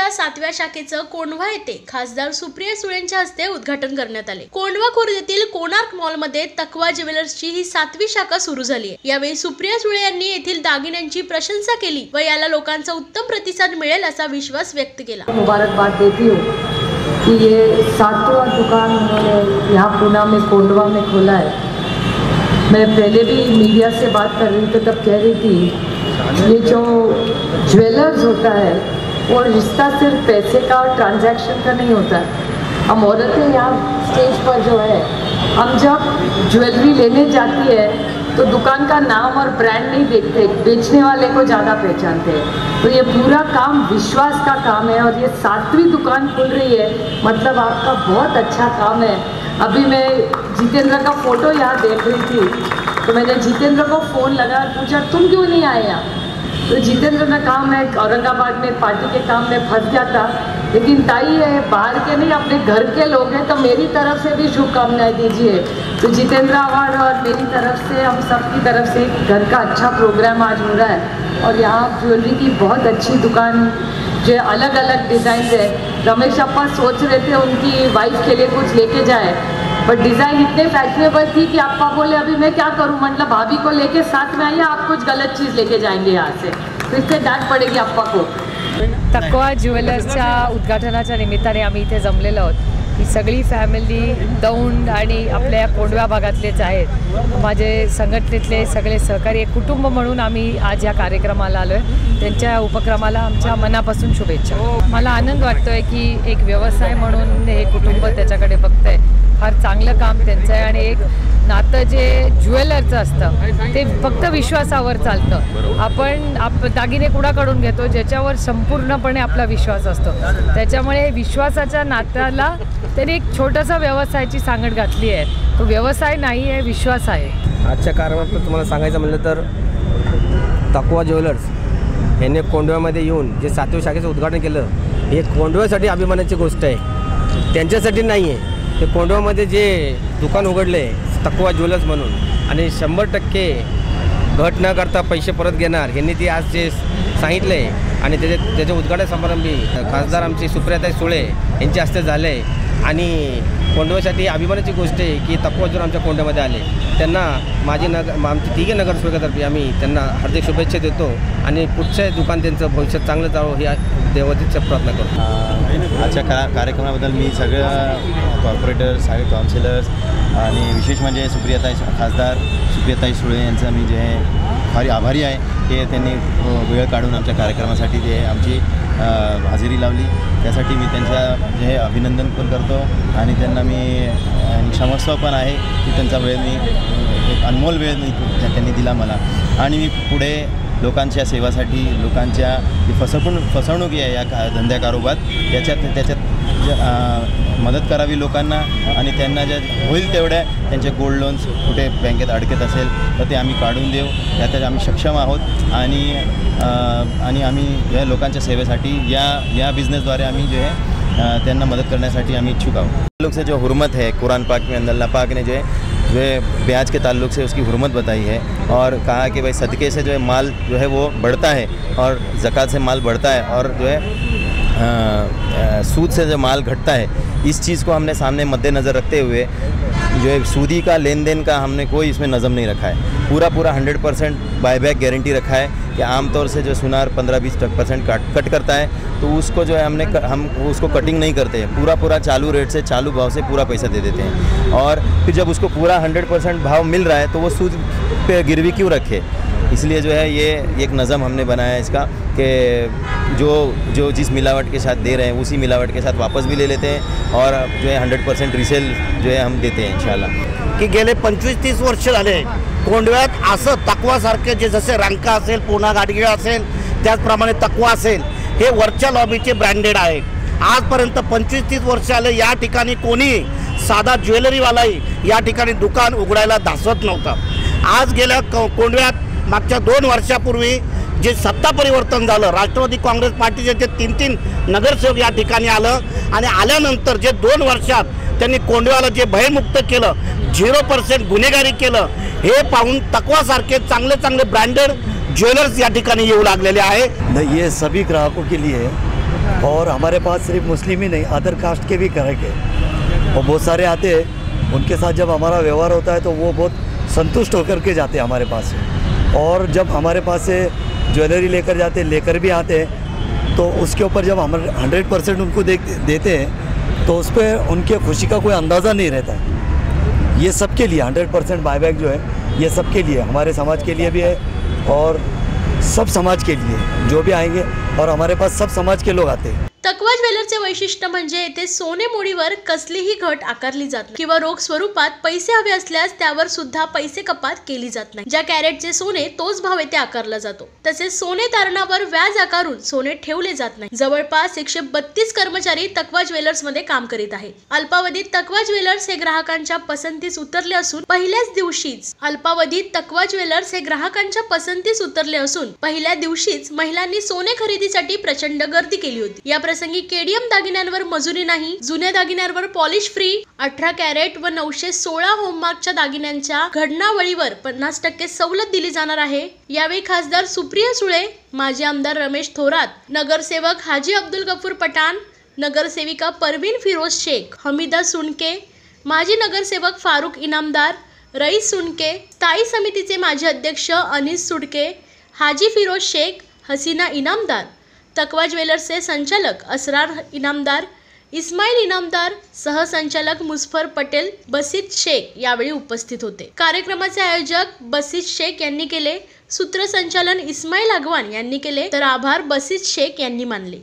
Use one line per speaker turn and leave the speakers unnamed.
ज्वेलर्सच्या सातव्या शाखेचं कोंढवा येथे खासदार सुप्रिया सुळेंच्या हस्ते उद्घाटन करण्यात आले. कोंढवा खुर्द येथील कोणार्क मॉलमध्ये तकवा ज्वेलर्सची ही सातवी शाखा सुरू झाली आहे. यावेळी सुप्रिया सुळे यांनी येथील दागिन्यांची प्रशंसा केली व याला लोकांचा उत्तम प्रतिसाद मिळेल असा विश्वास व्यक्त केला.
मुबारकबाद देती हो हूँ कि ये सातवां दुकान उन्होंने यहाँ पूना में कोंडवा में खोला है। मैं पहले भी मीडिया से बात कर रही थी तब कह रही थी ये जो ज्वेलर्स होता है वो रिश्ता सिर्फ़ पैसे का और ट्रांजैक्शन का नहीं होता। हम औरतें यहाँ स्टेज पर जो है, हम जब ज्वेलरी लेने जाती है तो दुकान का नाम और ब्रांड नहीं देखते, बेचने वाले को ज़्यादा पहचानते हैं। तो ये पूरा काम विश्वास का काम है और ये सातवीं दुकान खुल रही है मतलब आपका बहुत अच्छा काम है। अभी मैं जितेंद्र का फ़ोटो यहाँ देख रही थी तो मैंने, जितेंद्र को फ़ोन लगा, पूछा, तुम क्यों नहीं आए यहाँ? तो जितेंद्र ने कहा मैं औरंगाबाद में पार्टी के काम में फंस गया था। लेकिन ताई है बाहर के नहीं, अपने घर के लोग हैं तो मेरी तरफ़ से भी शुभकामनाएँ दीजिए। तो जितेंद्र अवार्ड और मेरी तरफ़ से, हम सब की तरफ़ से घर का अच्छा प्रोग्राम आज हो रहा है। और यहाँ ज्वेलरी की बहुत अच्छी दुकान, जो अलग अलग डिज़ाइन है। रमेश अपा सोच रहे थे उनकी वाइफ के लिए कुछ लेके जाए। बट डिज़ाइन इतने फैशनेबल थी कि आपा बोले अभी मैं क्या करूं? मतलब भाभी को लेके साथ में आइए आप कुछ गलत चीज़ लेके जाएंगे यहाँ से। तो इससे डांट पड़ेगी अप्पा को।
तकवा ज्वेलर्सच्या उद्घाटनाच्या निमित्ताने आम्ही इथे जमलेलो आहोत. ही सगळी फॅमिली दौंड आणि आपल्या कोंडव्या भागातलेच आहेत. माझे संघटनेतले सगळे सहकारी एक कुटुंब म्हणून आम्ही आज या कार्यक्रमाला आलो आहे त्यांच्या उपक्रमाला आमच्या मनापासून शुभेच्छा. मला आनंद वाटतो आहे की एक व्यवसाय म्हणून हे कुटुंब त्याच्याकडे बघतंय. फार चांगलं काम त्यांचं आहे आणि एक नातं जे ज्वेलरचं असतं ते फक्त विश्वासावर चालतं. आपण आप दागिने कुणाकडून घेतो ज्याच्यावर संपूर्णपणे आपला विश्वास असतो. त्याच्यामुळे विश्वासाच्या नात्याला त्यांनी एक छोटासा व्यवसायाची सांगड घातली आहे. तो व्यवसाय नाही आहे विश्वास आहे.
आजच्या कार्यक्रमात तुम्हाला सांगायचं म्हणलं तर तकवा ज्वेलर्स यांनी कोंडव्यामध्ये येऊन जे सातव्या शाखेचं उद्घाटन केलं हे कोंडव्यासाठी अभिमानाची गोष्ट आहे. त्यांच्यासाठी नाही आहे. ते कोंडवामध्ये जे दुकान उघडले तकवा ज्वेलर्स म्हणून आणि शंभर टक्के घट न करता पैसे परत घेणार यांनी ती आज जे सांगितले आणि त्याचे त्याचे उद्घाटन समारंभी खासदार आमचे सुप्रियाताई सुळे यांच्या हस्ते झाले. आणि कोंडव्यासाठी अभिमानाची गोष्ट आहे की तपवाजून आमच्या कोंड्यामध्ये आले त्यांना माझी नगर आमची तिघे नगरसेवकातर्फे आम्ही त्यांना हार्दिक शुभेच्छा देतो आणि पुढच्या दुकान त्यांचं भविष्य चांगलं जावं ही देवाची प्रार्थना करतो.
आजच्या का कार्यक्रमाबद्दल मी सगळ्या कॉर्पोरेटर्स सगळे काउन्सिलर्स आणि विशेष म्हणजे सुप्रियाताई खासदार सुप्रियाताई सुळे यांचं मी जे फार आभारी आहे ते त्यांनी वेळ काढून आमच्या कार्यक्रमासाठी जे आमची हजेरी लावली. त्यासाठी मी त्यांच्या म्हणजे जे अभिनंदन पण करतो आणि त्यांना मी क्षमस्व पण आहे की त्यांचा वेळ मी एक अनमोल वेळ मी त्यांनी दिला मला. आणि मी पुढे लोकांच्या सेवासाठी लोकांच्या जी फसवणूक फसवणूक आहे या का धंद्या कारोबात याच्यात त्याच्यात मदत करावी लोकांना आणि त्यांना ज्या होईल तेवढ्या त्यांचे गोल्ड लोन्स कुठे बँकेत अडकत असेल तर ते आम्ही काढून देऊ. यात आम्ही सक्षम आहोत आणि आणि आम्ही या लोकांच्या सेवेसाठी या या बिझनेसद्वारे आम्ही जे आहे त्यांना मदत करण्यासाठी आम्ही इच्छुक आहोत. लोग से जो हुरमत है कुरान पाक में अल्लाह पाक ने जो है जो है ब्याज के ताल्लुक से उसकी हुरमत बताई है और कहा कि भाई सदक़े से जो है माल जो है वो बढ़ता है और ज़क़़त से माल बढ़ता है और जो है सूद से जो माल घटता है, इस चीज़ को हमने सामने मद्देनज़र रखते हुए जो है, सूदी का लेन देन का हमने कोई इसमें नज़म नहीं रखा है। पूरा पूरा हंड्रेड परसेंट बाईबैक गारंटी रखा है कि आमतौर से जो सुनार पंद्रह बीस परसेंट कट कट करता है तो उसको जो है हमने हम उसको कटिंग नहीं करते हैं। पूरा पूरा चालू रेट से, चालू भाव से पूरा पैसा दे देते हैं। और फिर जब उसको पूरा हंड्रेड परसेंट भाव मिल रहा है तो वो सूद पे गिरवी क्यों रखे? इसलिए जो है ये एक नज़म हमने बनाया है इसका कि जो जो जिस मिलावट के साथ दे रहे हैं, उसी मिलावट के साथ वापस भी ले लेते हैं और जो है हंड्रेड परसेंट रिसेल जो है हम देते हैं, इंशाल्लाह।
की गेले पंचवीस तीस वर्ष झाले, कोंडव्यात असं तकवासारखे जे जसे रंका असेल पुन्हा गाडगिळ असेल, त्याचप्रमाणे तकवा असेल, हे वरच्या लॉबीचे ब्रँडेड आहे. आजपर्यंत पंचवीस तीस वर्ष आले या ठिकाणी कोणी साधा ज्वेलरीवालाही या ठिकाणी दुकान उघडायला धासत नव्हता. आज गेल्या कोंडव्यात मागच्या दोन वर्षापूर्वी जे सत्ता परिवर्तन झालं राष्ट्रवादी काँग्रेस पार्टीचे जे तीन तीन नगरसेवक या ठिकाणी आलं आणि आल्यानंतर जे दोन वर्षात त्यांनी कोंडव्याला जे भयमुक्त केलं झिरो पर्सेंट गुन्हेगारी केलं हे पाहून तकवासारखे चांगले चांगले ब्रँडेड ज्वेलर्स या ठिकाणी येऊ लागलेले आहे.
ये सभी ग्राहकों के लिए और हमारे पास सिर्फ मुस्लिम ही नहीं अदर कास्ट के भी ग्राहक है। और बहुत सारे आते हैं उनके साथ जब हमारा व्यवहार होता है तो वो बहुत संतुष्ट होकर के जाते हैं हमारे पास। और जब हमारे पास से ज्वेलरी लेकर जाते, लेकर भी आते हैं तो उसके ऊपर जब हम हंड्रेड परसेंट उनको देख, देते हैं तो उस पर उनके खुशी का कोई अंदाज़ा नहीं रहता है। ये सबके लिए हंड्रेड परसेंट बायबैक जो है, ये सबके लिए, हमारे समाज के लिए भी है और सब समाज के लिए, जो भी आएँगे और हमारे पास सब समाज के लोग आते हैं।
तकवा ज्वेलरचे वैशिष्ट्य म्हणजे येथे सोने मोडीवर कसलीही घट आकारली जात नाही किंवा रोख स्वरूपात पैसे हवे असल्यास त्यावर सुद्धा पैसे कपात केली जात नाही. ज्या कॅरेटचे सोने तोच भाव येथे आकारला जातो. तसेच सोने तारणावर व्याज आकारून सोने ठेवले जात नाही. जवळपास एकशे बत्तीस कर्मचारी तकवा ज्वेलर्समध्ये काम करीत आहे अल्पावधीत तकवा ज्वेलर्स हे ग्राहकांच्या पसंतीस उतरले असून पहिल्याच दिवशीच अल्पावधीत तकवा ज्वेलर्स हे ग्राहकांच्या पसंतीस उतरले असून पहिल्या दिवशीच महिलांनी सोने खरेदीसाठी प्रचंड गर्दी केली होती. या प्रसंगी केडीएम दागिन्यांवर मजुरी नाही जुन्या दागिन्यांवर पॉलिश फ्री अठरा कॅरेट व नऊशे सोळा होममार्कच्या दागिन्यांच्या घडणावळीवर पन्नास टक्के सवलत दिली जाणार आहे. यावेळी खासदार सुप्रिया सुळे माजी आमदार रमेश थोरात नगरसेवक हाजी अब्दुल गफूर पठाण नगरसेविका परवीन फिरोज शेख हमीदा सुनके माजी नगरसेवक फारुख इनामदार रईस सुनके स्थायी समितीचे माजी अध्यक्ष अनिस सुडके हाजी फिरोज शेख हसीना इनामदार तकवा ज्वेलर्सचे संचालक असरार इनामदार इस्माईल इनामदार सहसंचालक मुस्फर पटेल बसीत शेख यावेळी उपस्थित होते. कार्यक्रमाचे आयोजक बसीत शेख यांनी केले. सूत्रसंचालन इस्माईल अगवान यांनी केले. तर आभार बसीत शेख यांनी मानले.